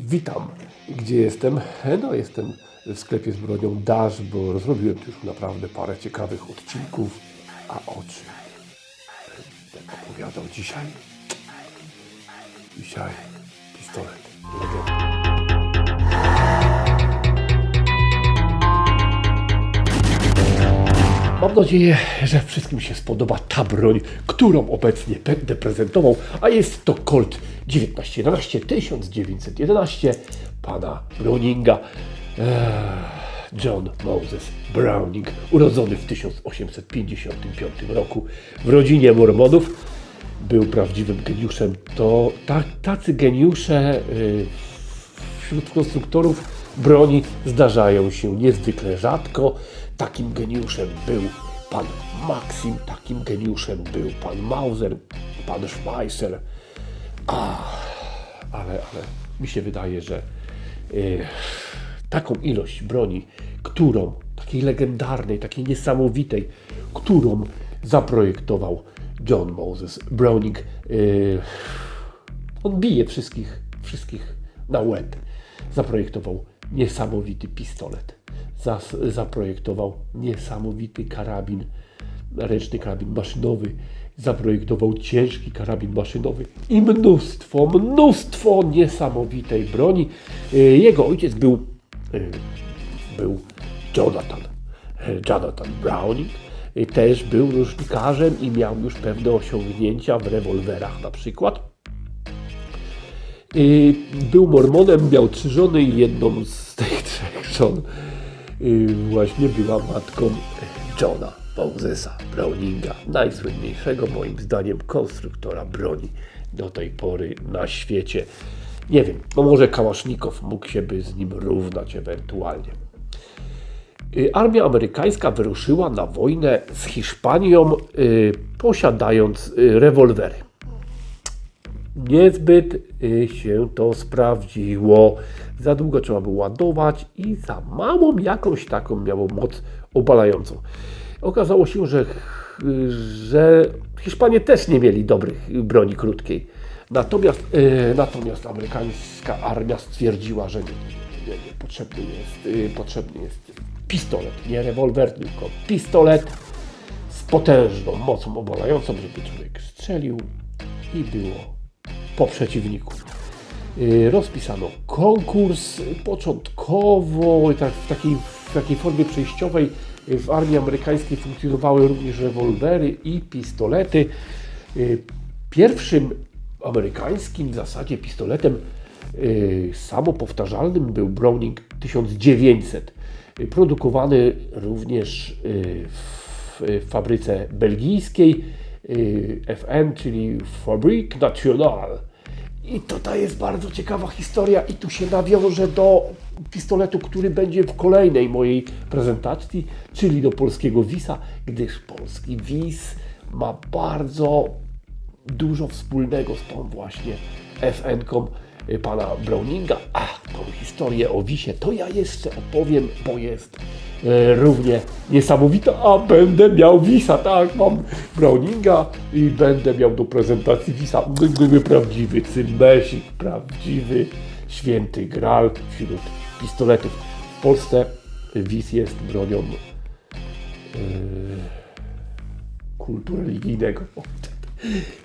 Witam. Gdzie jestem? No, jestem w sklepie z bronią Dash, bo zrobiłem już naprawdę parę ciekawych odcinków. A o czym będę opowiadał dzisiaj? Dzisiaj pistolet. Legenda. Mam nadzieję, że wszystkim się spodoba ta broń, którą obecnie będę prezentował, a jest to Colt 1911 1911 pana Browninga. Eee, John Moses Browning, urodzony w 1855 roku w rodzinie Mormonów. Był prawdziwym geniuszem. To tak, tacy geniusze y, wśród konstruktorów broni zdarzają się niezwykle rzadko. Takim geniuszem był pan Maxim, takim geniuszem był pan Mauser, pan Schmeisser. A, ale, ale mi się wydaje, że y, taką ilość broni, którą, takiej legendarnej, takiej niesamowitej, którą zaprojektował John Moses Browning, y, on bije wszystkich, wszystkich na łeb. Zaprojektował niesamowity pistolet. Zas, zaprojektował niesamowity karabin, ręczny karabin maszynowy. Zaprojektował ciężki karabin maszynowy i mnóstwo, mnóstwo niesamowitej broni. Y, Jego ojciec był, y, był Jonathan, y, Jonathan Browning. Też był różnikarzem i miał już pewne osiągnięcia w rewolwerach na przykład. Był mormonem, miał trzy żony i jedną z tych trzech żon właśnie była matką Johna Mosesa Browninga, najsłynniejszego moim zdaniem konstruktora broni do tej pory na świecie. Nie wiem, no może Kałasznikow mógł się by z nim równać ewentualnie. Y, Armia amerykańska wyruszyła na wojnę z Hiszpanią, y, posiadając y, rewolwery niezbyt y, się to sprawdziło. Za długo trzeba było ładować i za małą jakąś taką miało moc obalającą. Okazało się, że, że Hiszpanie też nie mieli dobrych broni krótkiej. Natomiast, y, natomiast amerykańska armia stwierdziła, że nie, nie, nie potrzebny, jest, y, potrzebny jest pistolet, nie rewolwer, tylko pistolet z potężną mocą obalającą, żeby człowiek strzelił i było po przeciwniku. Y, Rozpisano konkurs początkowo, tak, w, takiej, w takiej formie przejściowej w armii amerykańskiej funkcjonowały również rewolwery i pistolety. Y, Pierwszym amerykańskim w zasadzie pistoletem y, samopowtarzalnym był Browning 1900, y, produkowany również w fabryce belgijskiej FN, czyli Fabrique Nationale. I tutaj jest bardzo ciekawa historia. I tu się nawiążę do pistoletu, który będzie w kolejnej mojej prezentacji, czyli do polskiego WIS-a, gdyż polski WIS ma bardzo dużo wspólnego z tą właśnie FN-ką pana Browninga. A tą historię o Wisie to ja jeszcze opowiem, bo jest e, równie niesamowita. A będę miał Wisa, tak, mam Browninga i będę miał do prezentacji Wisa prawdziwy cymbesik, prawdziwy święty gral wśród pistoletów. W Polsce Wis jest bronią e, kultu religijnego.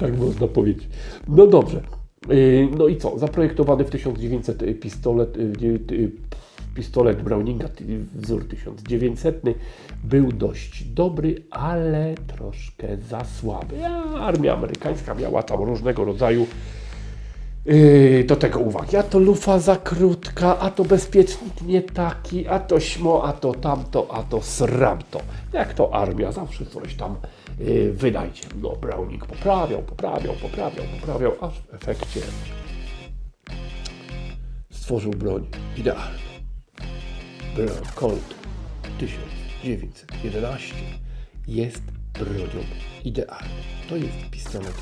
Tak można powiedzieć. No dobrze. Yy, No i co? Zaprojektowany w 1900 pistolet, yy, yy, pistolet Browninga, wzór 1900, był dość dobry, ale troszkę za słaby. Armia amerykańska miała tam różnego rodzaju Yy, do tego uwagi. A to lufa za krótka, a to bezpiecznik nie taki, a to śmo, a to tamto, a to sramto. Jak to armia, zawsze coś tam yy, wydajcie. No, Browning poprawiał, poprawiał, poprawiał, poprawiał, aż w efekcie stworzył broń idealną. Broń Colt 1911 jest bronią idealną. To jest pistolet.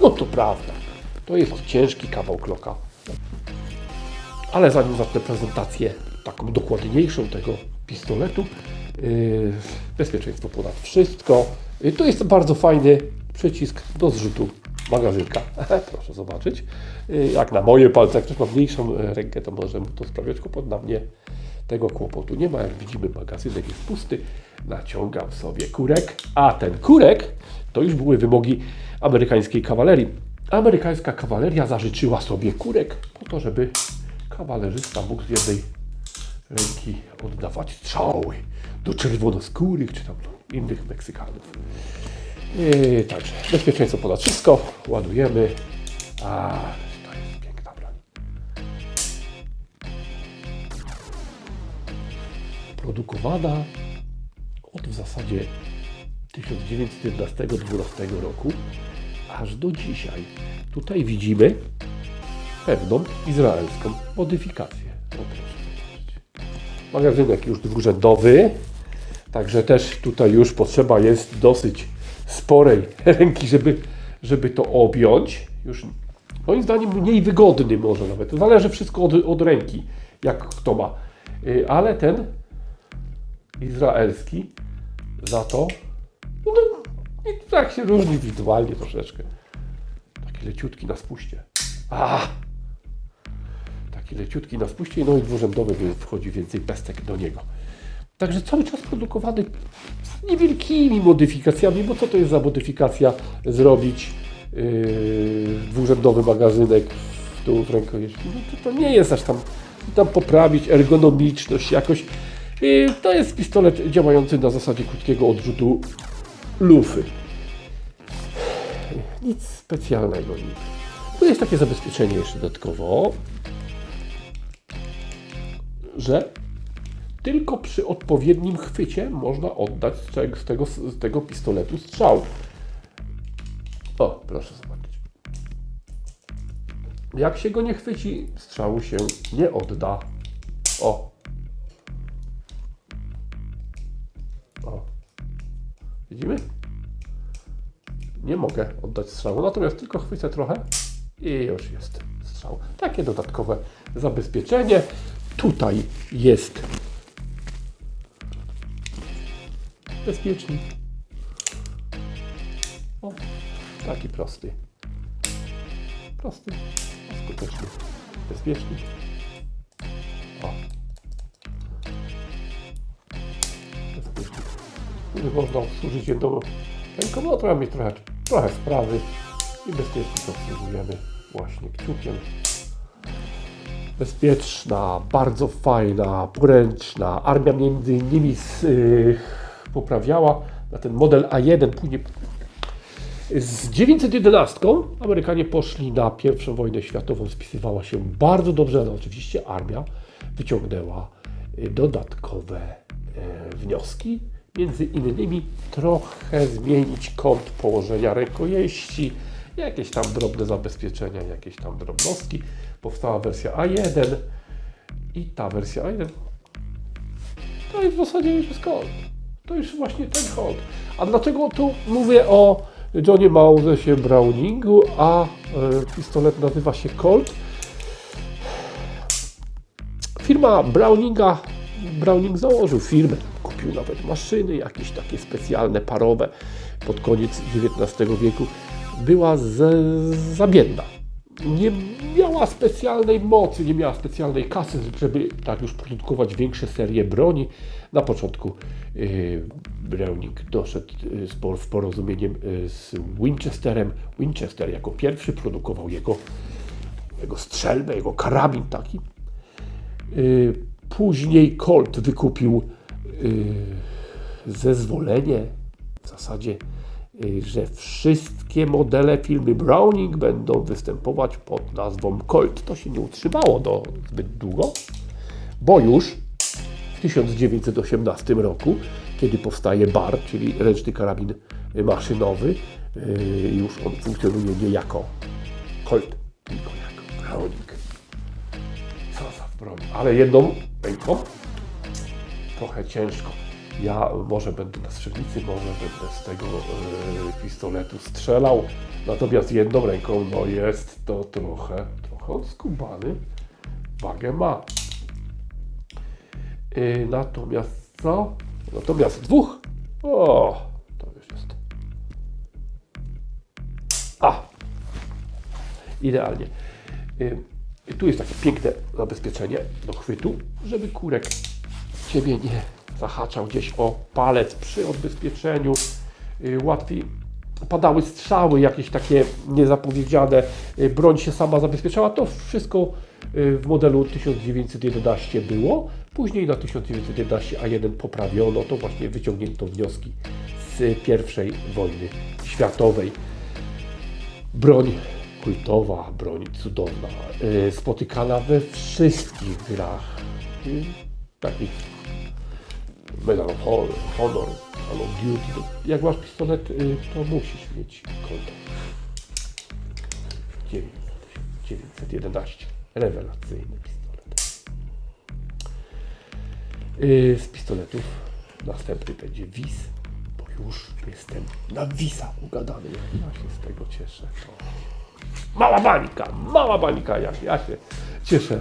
No to prawda. To jest ciężki kawał kloka. Ale zanim zacznę prezentację taką dokładniejszą tego pistoletu, yy, bezpieczeństwo ponad wszystko. Yy, to jest bardzo fajny przycisk do zrzutu magazynka. Proszę zobaczyć. Y, Jak na moje palce, jak ktoś ma mniejszą e, rękę, to może mu to sprawiać kłopot. Na mnie tego kłopotu nie ma. Jak widzimy, magazynek jest pusty. Naciągam sobie kurek, a ten kurek to już były wymogi amerykańskiej kawalerii. Amerykańska kawaleria zażyczyła sobie kurek po to, żeby kawalerzysta mógł z jednej ręki oddawać strzały do czerwonoskórych czy tam innych Meksykanów. I także bezpieczeństwo ponad wszystko. Ładujemy. A to jest piękna broń. Produkowana od w zasadzie 1911-12 roku aż do dzisiaj. Tutaj widzimy pewną izraelską modyfikację. Magazynek już dwurzędowy, także też tutaj już potrzeba jest dosyć sporej ręki, żeby, żeby to objąć. Już moim zdaniem mniej wygodny może nawet. Zależy wszystko od, od ręki, jak kto ma. Y, Ale ten izraelski za to no, i tak się różni wizualnie troszeczkę. Taki leciutki na spuście. A! Taki leciutki na spuście, no i dwurzędowy wchodzi więcej pestek do niego. Także cały czas produkowany z niewielkimi modyfikacjami, bo co to jest za modyfikacja zrobić yy, dwurzędowy magazynek w w rękojeści? No to, to nie jest aż tam, tam poprawić ergonomiczność jakoś. Yy, to jest pistolet działający na zasadzie krótkiego odrzutu lufy. Nic specjalnego niby. Tu jest takie zabezpieczenie jeszcze dodatkowo, że tylko przy odpowiednim chwycie można oddać z tego, z tego, pistoletu strzał. O, proszę zobaczyć. Jak się go nie chwyci, strzału się nie odda. O. Widzimy? Nie mogę oddać strzału, natomiast tylko chwycę trochę i już jest strzał. Takie dodatkowe zabezpieczenie. Tutaj jest bezpiecznik. O, taki prosty. Prosty, skuteczny. Bezpiecznik. Obsłużyć jedną ręką. No trzeba mieć trochę, trochę sprawy i bezpiecznik obsługujemy właśnie kciukiem bezpieczna, bardzo fajna, poręczna. Armia między innymi z, yy, poprawiała na ten model A1 później. Z 911 Amerykanie poszli na pierwszą wojnę światową, spisywała się bardzo dobrze, ale oczywiście armia wyciągnęła y, dodatkowe y, wnioski. Między innymi trochę zmienić kąt położenia rękojeści, jakieś tam drobne zabezpieczenia, jakieś tam drobnostki. Powstała wersja A1 i ta wersja A1 to jest w zasadzie już jest Colt. To już właśnie ten Colt. A dlaczego tu mówię o Johnie Mausesie Browningu, a e, pistolet nazywa się Colt? Firma Browninga, Browning założył firmę, kupił nawet maszyny, jakieś takie specjalne, parowe pod koniec XIX wieku. Była za biedna. Nie miała specjalnej mocy, nie miała specjalnej kasy, żeby tak już produkować większe serie broni. Na początku yy, Browning doszedł yy, z porozumieniem yy, z Winchesterem. Winchester jako pierwszy produkował jego, jego strzelbę, jego karabin taki. Y, Później Colt wykupił zezwolenie w zasadzie, y, że wszystkie modele firmy Browning będą występować pod nazwą Colt. To się nie utrzymało do zbyt długo, bo już w 1918 roku, kiedy powstaje BAR, czyli ręczny karabin maszynowy, y, już on funkcjonuje nie jako Colt, tylko jako Browning. Co za broń. Ale jedną ręką trochę ciężko. Ja może będę na strzelnicy, może będę z tego e, pistoletu strzelał. Natomiast jedną ręką no jest to trochę, trochę odskubany. Wagę ma. E, natomiast co? Natomiast dwóch. O, to już jest. A, idealnie. Y, Tu jest takie piękne zabezpieczenie do chwytu, żeby kurek Ciebie nie zahaczał gdzieś o palec przy odbezpieczeniu. Y, Łatwiej padały strzały, jakieś takie niezapowiedziane. Y, Broń się sama zabezpieczała. To wszystko y, w modelu 1911 było. Później na 1911 A1 poprawiono. To właśnie wyciągnięto wnioski z pierwszej wojny światowej broń kultowa, broń cudowna, spotykana we wszystkich grach, takich Medal of Honor, of Duty. Jak masz pistolet, y, to musisz mieć konto. 911. Rewelacyjny pistolet. Y, Z pistoletów następny będzie WIS, bo już jestem na WISa ugadany. Ja się z tego cieszę. Mała bańka, mała bańka, jak ja się cieszę,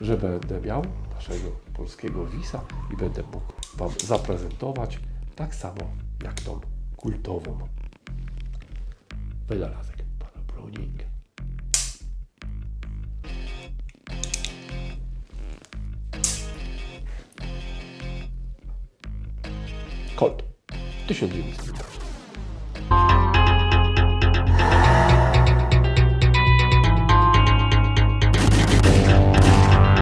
że będę miał naszego polskiego WISa i będę mógł Wam zaprezentować tak samo jak tą kultową wynalazek pana Browninga. Colt 1900